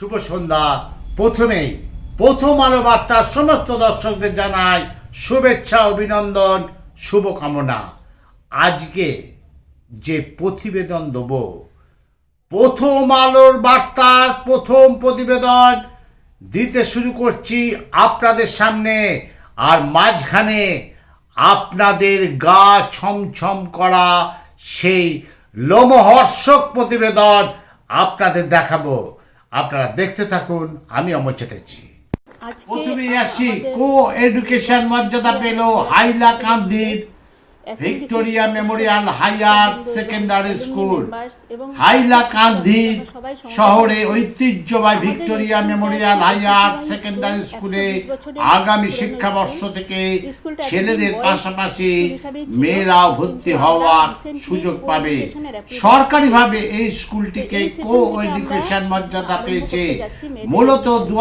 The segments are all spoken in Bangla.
শুভ সন্ধ্যা। প্রথমেই প্রথম আলো বার্তার সমস্ত দর্শকদের জানাই শুভেচ্ছা, অভিনন্দন, শুভকামনা। আজকে যে প্রতিবেদন দেব, প্রথম আলোর বার্তার প্রথম প্রতিবেদন দিতে শুরু করছি আপনাদের সামনে আর মাঝখানে আপনাদের গা ছমছম করা সেই লোমহর্ষক প্রতিবেদন আপনাদের দেখাবো। আপনারা দেখতে থাকুন আমি অমর চ্যাটার্জি। প্রথমে আসছি আসি কো এডুকেশন মর্যাদা পেল হাইলাকান্দির Victoria Memorial higher secondary school সমবেত শহরে ঐতিহ্যবাহী ভিক্টোরিয়া মেমোরিয়াল হাইয়ার সেকেন্ডারি স্কুলে আগামী শিক্ষাবর্ষ থেকে ছেলেদের পাশাপাশি মেয়েরাও ভর্তি হওয়ার সুযোগ পাবে। সরকারিভাবে এই স্কুলটিকে কো এডুকেশন মর্যাদা পেয়েছে। মূলত। দু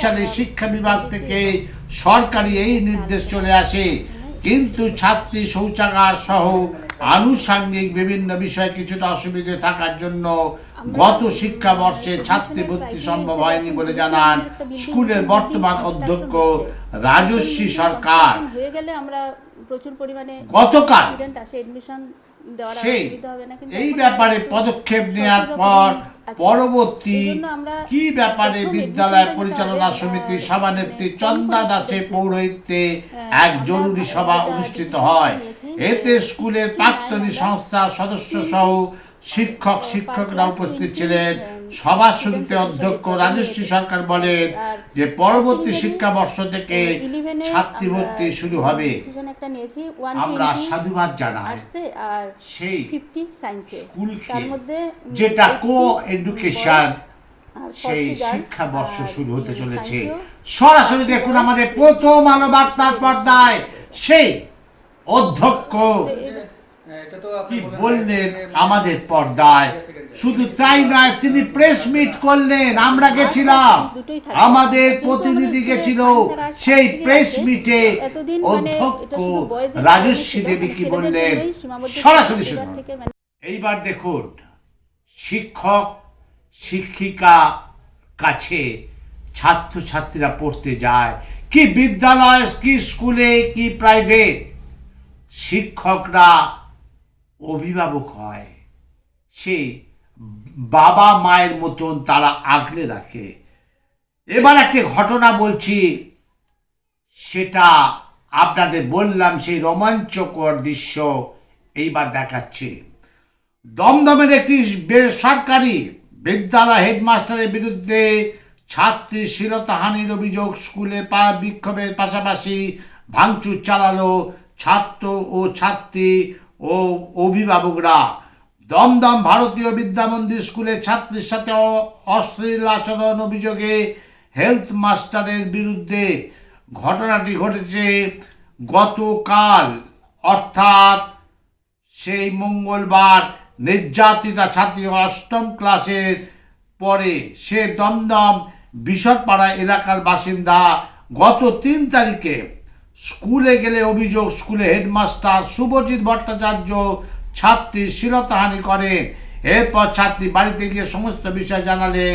সালে শিক্ষা বিভাগ থেকে সরকারি এই নির্দেশ চলে আসে। কিন্তু ছাত্রী শৌচাগার সহ আনুষাঙ্গিক বিভিন্ন বিষয়ে কিছুটা অসুবিধে থাকার জন্য গত শিক্ষাবর্ষে ছাত্রী ভর্তি সম্ভব হয়নি বলে জানান স্কুলের বর্তমান অধ্যক্ষ রাজস্বী সরকার। হয়ে গেলে আমরা প্রচুর পরিমাণে গতকাল আসে সেই এই ব্যাপারে পদক্ষেপ নেওয়ার পর পরবর্তী কি ব্যাপারে বিদ্যালয় পরিচালনা সমিতি সভানেত্রী চন্দা দাসের পৌরোহিত্যে এক জরুরি সভা অনুষ্ঠিত হয়। এতে স্কুলের 69 প্রাক্তনী সংস্থা সদস্য সহ শিক্ষক শিক্ষকরা উপস্থিত ছিলেন। সভার শুরুতে অধ্যক্ষ রাজশ্রী সরকার বলেন যে পরবর্তী class শিক্ষাবর্ষ থেকে 11 ছাত্রী ভর্তি শুরু হবে। আমরা সাধুবাদ জানাই। সেই 50 সায়েন্সে স্কুলকে যেটা কো এডুকেশন সেই 40 girls শিক্ষাবর্ষ শুরু হতে চলেছে। সরাসরি দেখুন আমাদের প্রথম আলো বার্তার পর্দায়, সেই অধ্যক্ষ কি আপনি বললেন আমাদের পর্দায়? শুধু তাই নয় তিনি প্রেস মিট করলেন আমরা গেছিলাম। আমাদের প্রতিনিধি গেছিল সেই প্রেস মিটে মানে অধ্যক্ষ রাজস্বী দেবী মানে কি বললেন? জন্যই সীমাবদ্ধ ছিল, সরাসরি মানে এইবার দেখুন শিক্ষক শিক্ষিকা কাছে ছাত্রছাত্রীরা পড়তে যায়। কি বিদ্যালয় কি স্কুলে কি প্রাইভেট শিক্ষকরা অভিভাবক হয়, সে বাবা মায়ের মতন তারা আগলে রাখে। এবার একটি ঘটনা বলছি, সেটা আপনাদের বললাম, সেই রোমাঞ্চকর দৃশ্য এইবার দেখাচ্ছে। দমদমের একটি বেসরকারি বিদ্যালয় হেডমাস্টারের বিরুদ্ধে ছাত্রী শ্লীলতাহানির অভিযোগ স্কুলে পা বিক্ষোভের পাশাপাশি ভাঙচুর চালালো ছাত্র ও ছাত্রী ও অভিভাবকরা, দমদম ভারতীয় বিদ্যামন্দির স্কুলে ছাত্রীর সাথে অশ্লীল আচরণ অভিযোগে হেলথ মাস্টারের বিরুদ্ধে ঘটনাটি ঘটেছে গতকাল। অর্থাৎ সেই মঙ্গলবার নির্যাতিতা ছাত্রী অষ্টম ক্লাসের পরে সে দমদম বিশদপাড়া এলাকার বাসিন্দা গত তিন তারিখে স্কুলে গেলে অভিযোগ, স্কুলে হেডমাস্টার শুভজিৎ ভট্টাচার্য ছাত্রী শ্লীলতাহানি করেন এরপর ছাত্রী বাড়িতে গিয়ে সমস্ত বিষয় জানালে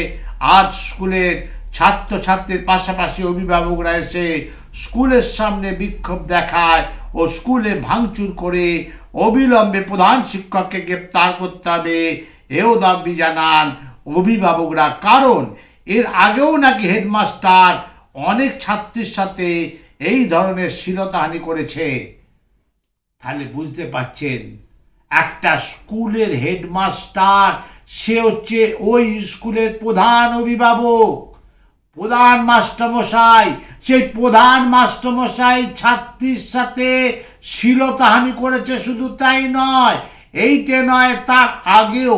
আজ স্কুলের ছাত্রছাত্রীর পাশাপাশি অভিভাবকরা এসে স্কুলের সামনে বিক্ষোভ দেখায় ও স্কুলে ভাঙচুর করে অবিলম্বে প্রধান শিক্ষককে গ্রেপ্তার করতে হবে। এও দাবি জানান অভিভাবকরা, কারণ এর আগেও নাকি হেডমাস্টার অনেক ছাত্রীর সাথে এই ধরনের শ্লীলতাহানি করেছে। তাহলে বুঝতে পারছেন, একটা স্কুলের হেডমাস্টার, সে হচ্ছে ওই স্কুলের প্রধান অভিভাবক। প্রধান মাস্টারমশাই, সেই প্রধান মাস্টারমশাই ছাত্রীর সাথে শ্লীলতাহানি করেছে শুধু তাই নয়, এইটে নয়, তার আগেও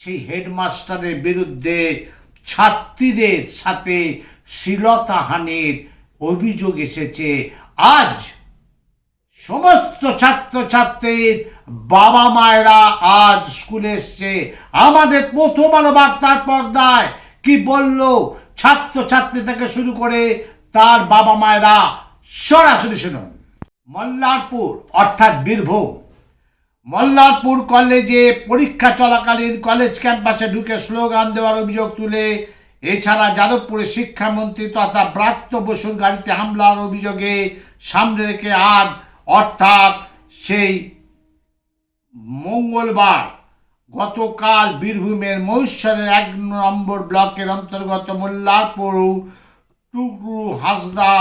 সেই হেডমাস্টারের বিরুদ্ধে ছাত্রীদের সাথে শ্লীলতাহানির অভিযোগ এসেছে, আজ সমস্ত ছাত্রছাত্রীর বাবা মায়েরা আজ স্কুলে এসছে। আমাদের প্রথম আলো বার্তার পর্দায় কি বলল ছাত্রছাত্রী থেকে শুরু করে তার বাবা মায়েরা সরাসরি শুনুন। মল্লারপুর, অর্থাৎ বীরভূম। মল্লারপুর কলেজে পরীক্ষা চলাকালীন কলেজ ক্যাম্পাসে ঢুকে স্লোগান দেওয়ার অভিযোগ তুলে এছাড়া যাদবপুরে শিক্ষামন্ত্রী তথা ব্রাত্য বসুর গাড়িতে হামলার অভিযোগে সামনে রেখে আজ, অর্থাৎ সেই মঙ্গলবার, গতকাল বীরভূমের মহেশ্বরের এক নম্বর ব্লকের অন্তর্গত মোল্লারপুর, টুকরু হাসদা,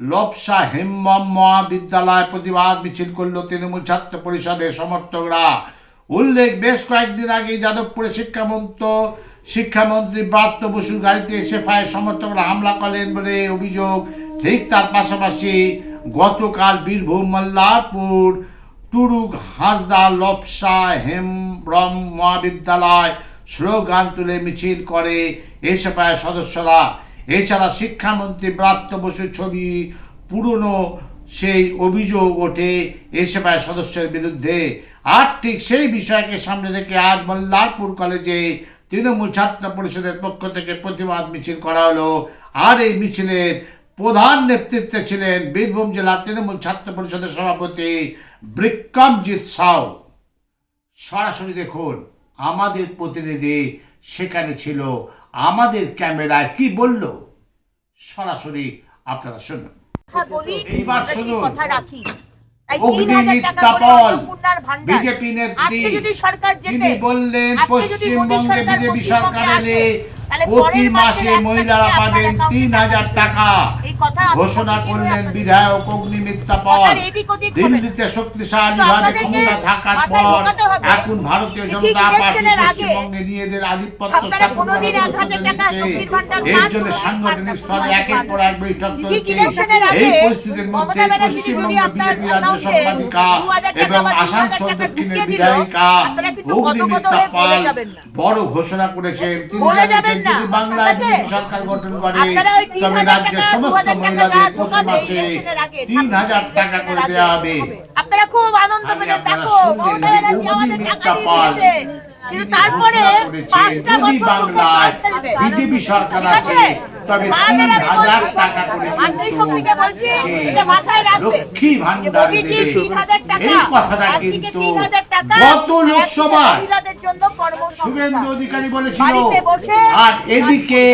লবসা হেম্মম মহাবিদ্যালয় প্রতিবাদ মিছিল করল তৃণমূল ছাত্র পরিষদের সমর্থকরা। উল্লেখ, বেশ কয়েকদিন আগে যাদবপুরে শিক্ষামন্ত শিক্ষামন্ত্রী ব্রাত্য বসুর গাড়িতে এসএফআই সমর্থকরা হামলা করেন বলে অভিযোগ। ঠিক তার পাশাপাশি গতকাল বীরভূম মল্লারপুর টুরুক, হাসদা লপসা হেমব্রম মহাবিদ্যালয় স্লোগান তুলে মিছিল করে এসএফআই সদস্যরা। এছাড়া শিক্ষামন্ত্রী ব্রাত্য বসুর ছবি পুরনো, সেই অভিযোগ ওঠে এসএফআই সদস্যের বিরুদ্ধে। আর ঠিক সেই বিষয়কে সামনে রেখে আজ মল্লারপুর কলেজে তৃণমূল ছাত্র পরিষদের পক্ষ থেকে প্রতিবাদ মিছিল করা হলো। আর এই মিছিলের প্রধান নেতৃত্বে ছিলেন বীরভূম জেলা তৃণমূল ছাত্র পরিষদের সভাপতি বিক্রমজিৎ সাউ। সরাসরি দেখুন আমাদের প্রতিনিধি সেখানে ছিল। আমাদের ক্যামেরায় কি বলল? সরাসরি আপনারা শুনুন। এইবার শুনুন। কথা রাখি। তাই অগ্নি 3000 টাকা করে মিত্তাপল, অন্নপূর্ণার ভাণ্ডার। বিজেপি নেত্রী যদি সরকার তিনি বললেন পশ্চিমবঙ্গে বিজেপি সরকার এলে প্রতি মাসে মহিলারা পাবেন তিন হাজার টাকা। ঘোষণা করলেন বিধায়ক হবে। না। দিল্লিতে শক্তিশালী ভাবে ক্ষমতা থাকার পর এখন ভারতীয় জনতা পার্টি পশ্চিমবঙ্গে নিজেদের আধিপত্য স্থাপন এর জন্য সাংগঠনিক স্তরে একের। পর এক বৈঠক ঠিক চলছে এই পরিস্থিতির মধ্যে পশ্চিমবঙ্গ বিজেপি রাজ্য সম্পাদিকা এবং বা 3000 আসানসোল দক্ষিণের বিধায়িকা হয়ে পাল। বড় ঘোষণা করেছেন। তিনি যদি বাংলায় ঠিক বিজেপি সরকার গঠন করে আপনারা ওই তিন তবে রাজ্যের সমস্ত মহিলাদের প্রতি মাসে তিন হাজার টাকা করে দেওয়া হবে। আপনারা খুব আনন্দ আগে পেলে আপনারা দেখো শুনলেন মমতা যে ব্যানার্জি আমাদের অগ্নিমিত্রা টাকা দিয়ে পাল কিন্তু তারপরে পাঁচটা বছর বাংলায় বিজেপি সরকার আছে। তবে তিন হাজার টাকা করে। লক্ষ্মী ভান্ডার যে মোদিজি দেবে 3000 টাকা, এই কথাটা কিন্তু গত লোকসভায়। শুভেন্দু অধিকারী বলেছিল আর এদিকে।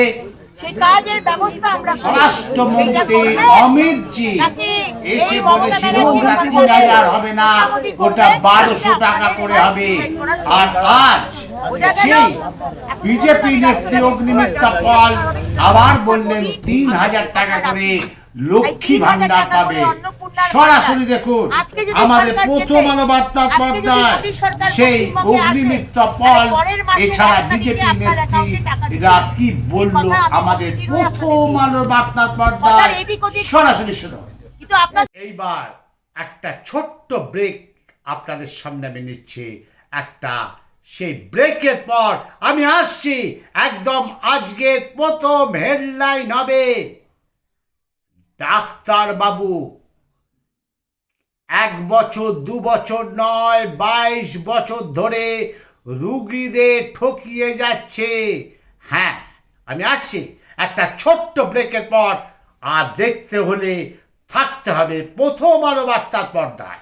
স্বরাষ্ট্রমন্ত্রী অমিত জি এসে বলেছিল তিন হাজার হবে না? ওটা বারোশো টাকা করে হবে। আর আজ সেই বিজেপি নেত্রী অগ্নিমিত্রা পাল আবার বললেন তিন হাজার টাকা করে লক্ষ্মী ভান্ডার পাবে। সরাসরি দেখুন আমাদের প্রথম আলো বার্তার পর্দায় সেই অগ্নিমিত্রা পাল এছাড়া বিজেপি নেত্রীরা কি বলল আমাদের প্রথম আলো কথার পর্দায় সরাসরি আপনার এইবার একটা ছোট্ট ব্রেক আপনাদের সামনে আমি নিচ্ছি। একটা সেই ব্রেকের পর আমি আসছি একদম আজকের প্রথম হেডলাইন হবে। ডাক্তার বাবু এক বছর, দু বছর নয়, বাইশ বছর ধরে রুগীদের ঠকিয়ে যাচ্ছে। হ্যাঁ আমি আসছি একটা ছোট্ট ব্রেকের পর, আর দেখতে হলে থাকতে হবে প্রথম আলো বার্তার পর্দায়।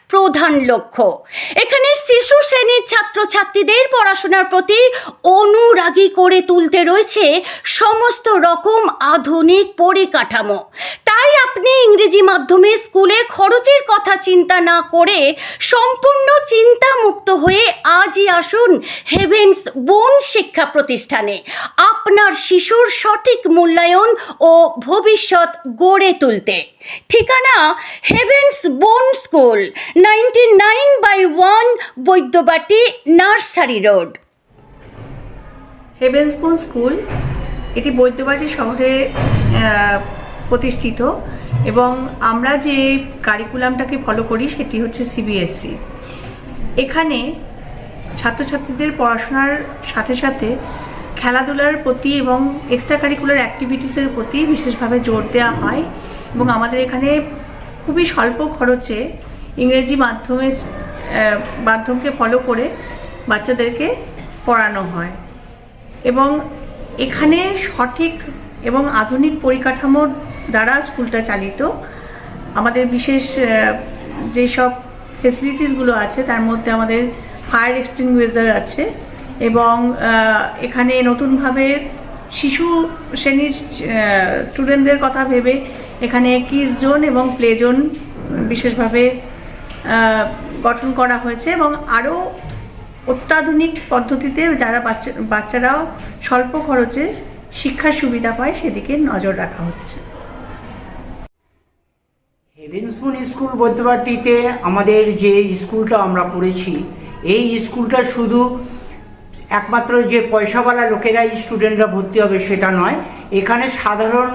প্রধান লক্ষ্য। এখানে শিশু শ্রেণির ছাত্রছাত্রীদের পড়াশোনার প্রতি অনুরাগী করে তুলতে রয়েছে সমস্ত রকম আধুনিক পরিকাঠামো। তাই আপনি ইংরেজি মাধ্যমে স্কুলে খরচের কথা চিন্তা না করে সম্পূর্ণ চিন্তামুক্ত হয়ে আজই আসুন হেভেন্স বোন শিক্ষা প্রতিষ্ঠানে। আপনার শিশুর সঠিক মূল্যায়ন ও ভবিষ্যৎ গড়ে তুলতে। ঠিকানা হেভেন্স বোন school ninety nine by one Baidyabati nursery road. হেভেন্সপুর school, এটি বৈদ্যবাটি শহরে প্রতিষ্ঠিত। এবং আমরা যে কারিকুলামটাকে ফলো করি সেটি হচ্ছে সিবিএসসি এখানে ছাত্রছাত্রীদের পড়াশোনার সাথে সাথে খেলাধুলার প্রতি এবং এক্সট্রা কারিকুলার অ্যাক্টিভিটিসের প্রতি বিশেষভাবে জোর দেওয়া হয় এবং আমাদের এখানে খুবই স্বল্প খরচে ইংরেজি মাধ্যমে মাধ্যমকে ফলো করে বাচ্চাদেরকে পড়ানো হয়। এবং এখানে সঠিক এবং আধুনিক পরিকাঠামোর দ্বারা স্কুলটা চালিত। আমাদের বিশেষ যেসব ফেসিলিটিসগুলো আছে, তার মধ্যে আমাদের ফায়ার এক্সটিংগুইজার আছে এবং এখানে নতুনভাবে শিশু শ্রেণির স্টুডেন্টদের কথা ভেবে এখানে কিস জোন এবং প্লে জোন বিশেষভাবে গঠন করা হয়েছে এবং আরও অত্যাধুনিক পদ্ধতিতে যারা বাচ্চা, বাচ্চারাও স্বল্প খরচে শিক্ষার সুবিধা পায় সেদিকে নজর রাখা হচ্ছে। হেভেনসপুন স্কুল বৈদ্যবাটিতে আমাদের যে স্কুলটা আমরা পড়েছি, এই স্কুলটা শুধু একমাত্র যে পয়সাওয়ালা লোকেরাই স্টুডেন্টরা ভর্তি হবে সেটা নয়, এখানে সাধারণ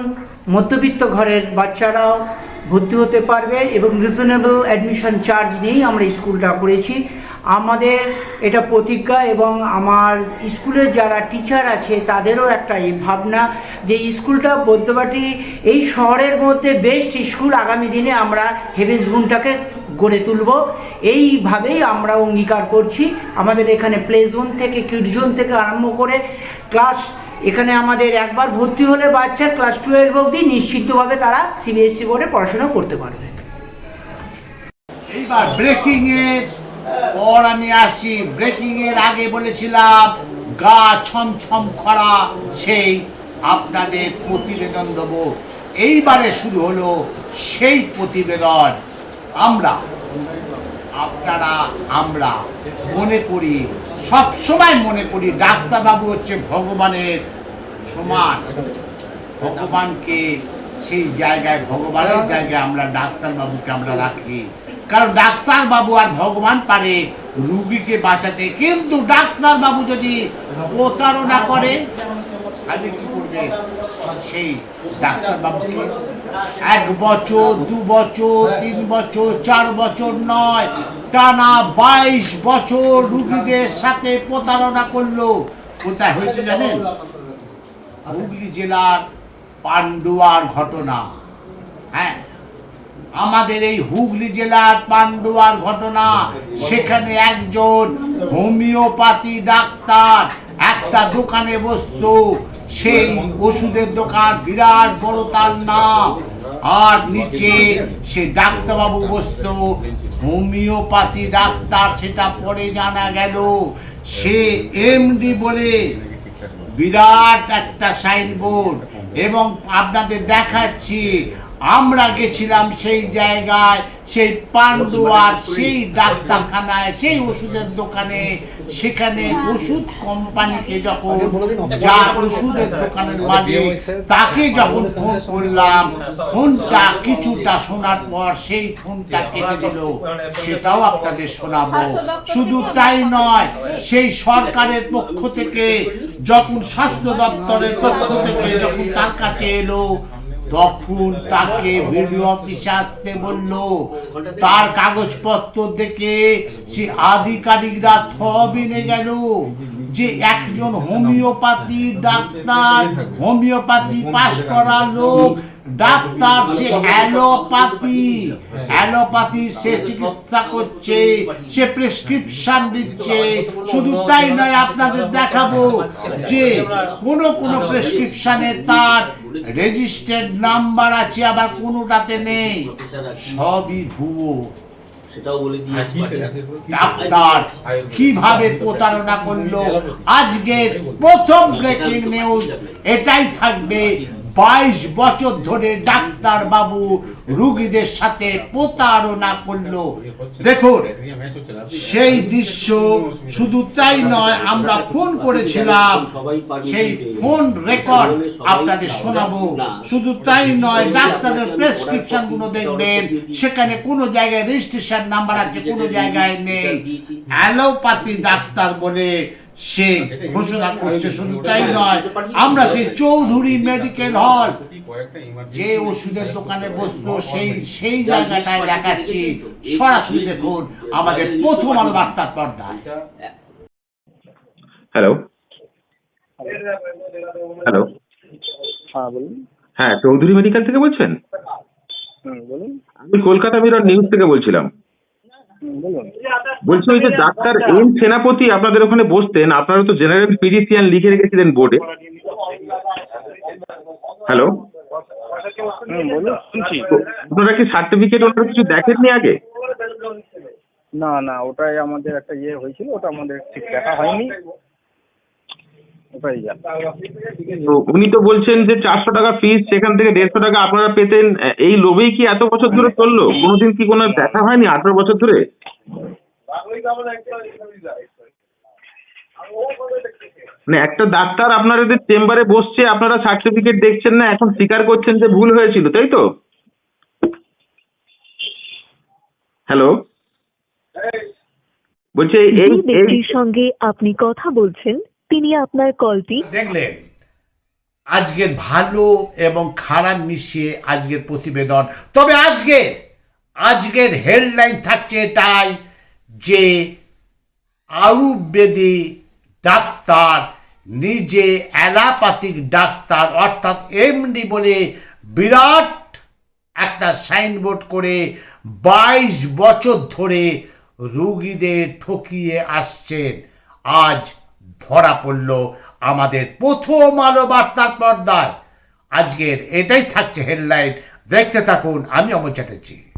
মধ্যবিত্ত ঘরের বাচ্চারাও ভর্তি হতে পারবে এবং রিজনেবল অ্যাডমিশন চার্জ নিয়েই আমরা স্কুলটা করেছি। আমাদের এটা প্রতিজ্ঞা এবং আমার স্কুলের যারা টিচার আছে, তাদেরও একটা এই ভাবনা যে স্কুলটা বৈদ্যবাটি এই শহরের মধ্যে বেস্ট স্কুল আগামী দিনে আমরা হেভেন্সবুনটাকে গড়ে তুলব। এইভাবেই আমরা অঙ্গীকার করছি। আমাদের এখানে প্লে জোন থেকে কিড জোন থেকে আরম্ভ করে ক্লাস এখানে আমাদের একবার ভর্তি হলে বাচ্চা ক্লাস টুয়েলভ অবধি নিশ্চিতভাবে তারা সিবিএসসি বোর্ডে পড়াশোনা করতে পারবে। এইবার ব্রেকিং এর পর আমি আসছি। ব্রেকিং এর আগে বলেছিলাম, গা ছম ছম খরা, সেই আপনাদের প্রতিবেদন দেব। এইবারে শুরু হলো সেই প্রতিবেদন। আমরা, আপনারা, আমরা মনে করি সব সময় মনে করি ডাক্তারবাবু হচ্ছে ভগবানের সমান। ভগবানকে সেই জায়গায়, ভগবানের জায়গায় আমরা ডাক্তারবাবুকে আমরা রাখি। কারণ ডাক্তারবাবু আর ভগবান পারে রুগীকে বাঁচাতে। কিন্তু ডাক্তারবাবু যদি প্রতারণা করে সেই এক বছর, দু বছর, তিন বছর, চার বছর নয়, টানা বাইশ বছর রুগীদের সাথে প্রতারণা করল। কোথায় হয়েছে জানেন? হুগলি জেলার পান্ডুয়ার ঘটনা। হ্যাঁ আমাদের এই হুগলি জেলার পান্ডুয়ার ঘটনা, সেখানে একজন হোমিওপ্যাথি ডাক্তার, একটা দোকানে বসতো, সেই ওষুধের দোকান, বিরাট বড় তার নাম। আর নিচে সে ডাক্তারবাবু বসতো, হোমিওপ্যাথি ডাক্তার, সেটা পরে জানা গেল, সে এমডি বলে বিরাট একটা সাইনবোর্ড। এবং আপনাদের দেখাচ্ছি আমরা গেছিলাম সেই জায়গায় সেই পান্ডুয়ার সেই ডাক্তারখানায় সেই ওষুধের দোকানে। সেখানে ওষুধ কোম্পানিকে যখন যার ওষুধের দোকানের মালিক তাকে যখন ফোন করলাম ফোনটা কিছুটা শোনার পর সেই ফোনটা কেটে দিল। সেটাও আপনাদের শোনাবো। শুধু তাই নয় সেই সরকারের পক্ষ থেকে যখন স্বাস্থ্য দপ্তরের পক্ষ থেকে যখন তার কাছে এলো তখন তাকে ভিডিও অফিসে আসতে বলল, তার কাগজপত্র দেখে সে আধিকারিকরা থবিনে গেল যে একজন হোমিওপ্যাথি ডাক্তার হোমিওপ্যাথি পাশ করা লোক ডাক্তার সে অ্যালোপ্যাথি অ্যালোপ্যাথি সে চিকিৎসা করছে সে প্রেসক্রিপশন দিচ্ছে শুধু তাই নয় আপনাদের দেখাবো যে কোন কোন প্রেসক্রিপশনে তার রেজিস্টার্ড নাম্বার আছে আবার কোনোটাতে নেই। সবই ভুয়ো। সেটাও বলে ডাক্তার কীভাবে প্রতারণা করল? আজকের প্রথম ব্রেকিং নিউজ এটাই থাকবে বাইশ বছর ধরে ডাক্তার বাবু রুগীদের সাথে প্রতারণা করল। দেখুন, সেই দৃশ্য শুধু তাই নয়, আমরা ফোন করেছিলাম, সেই ফোন রেকর্ড আপনাদের শোনাবো। শুধু তাই নয়, ডাক্তারের প্রেসক্রিপশনগুলো দেখবেন, সেখানে কোনো জায়গায় রেজিস্ট্রেশন নাম্বার আছে, কোনো জায়গায় নেই। অ্যালোপ্যাথি ডাক্তার বলে সে ঘোষণা করছে শুধু তাই নয় আমরা সেই চৌধুরী মেডিকেল হল যে ওষুধের দোকানে বসতো সেই সেই জায়গাটায় দেখাচ্ছি। সরাসরি দেখুন আমাদের প্রথম আলো বার্তার পর্দায়। হ্যালো হ্যালো হ্যাঁ বলুন। হ্যাঁ চৌধুরী মেডিকেল থেকে বলছেন? বলুন। আমি কলকাতা মিরর নিউজ থেকে বলছিলাম। বলছি ওই যে ডাক্তার এম সেনাপতি আপনাদের ওখানে বসতেন আপনারা তো জেনারেল ফিজিশিয়ান লিখে রেখেছিলেন বোর্ডে। হ্যালো? হুম বলুন শুনছি আপনারা কি সার্টিফিকেট ওনার কিছু দেখেননি আগে? না না ওটাই আমাদের একটা ইয়ে হয়েছিল ওটা আমাদের ঠিক দেখা হয়নি। তো উনি তো বলছেন যে চারশো টাকা ফিস সেখান থেকে দেড়শো টাকা আপনারা পেতেন। এই লোভেই কি এত বছর ধরে চলল? কোনোদিন কি কোনো দেখা হয়নি আঠারো বছর ধরে? না একটা ডাক্তার আপনাদের চেম্বারে বসছে আপনারা সার্টিফিকেট দেখছেন না এখন স্বীকার করছেন যে ভুল হয়েছিল তাই তো? হ্যালো বলছি এই ব্যক্তির সঙ্গে আপনি কথা বলছেন। তিনি আপনার কলটি দেখলেন, আজকের ভালো এবং খারাপ মিশিয়ে আজকের প্রতিবেদন। তবে আজকে, আজকের হেডলাইন থাকছে এটাই যে আয়ুর্বেদী ডাক্তার, নিজে অ্যালাপাথিক ডাক্তার, অর্থাৎ এমডি বলে বিরাট একটা সাইনবোর্ড করে বাইশ বছর ধরে রুগীদের ঠকিয়ে আসছেন। আজ ধরা পড়ল আমাদের প্রথম আলো বার্তার পর্দায়। আজকের এটাই থাকছে হেডলাইন দেখতে থাকুন, আমি অমর চ্যাটার্জি।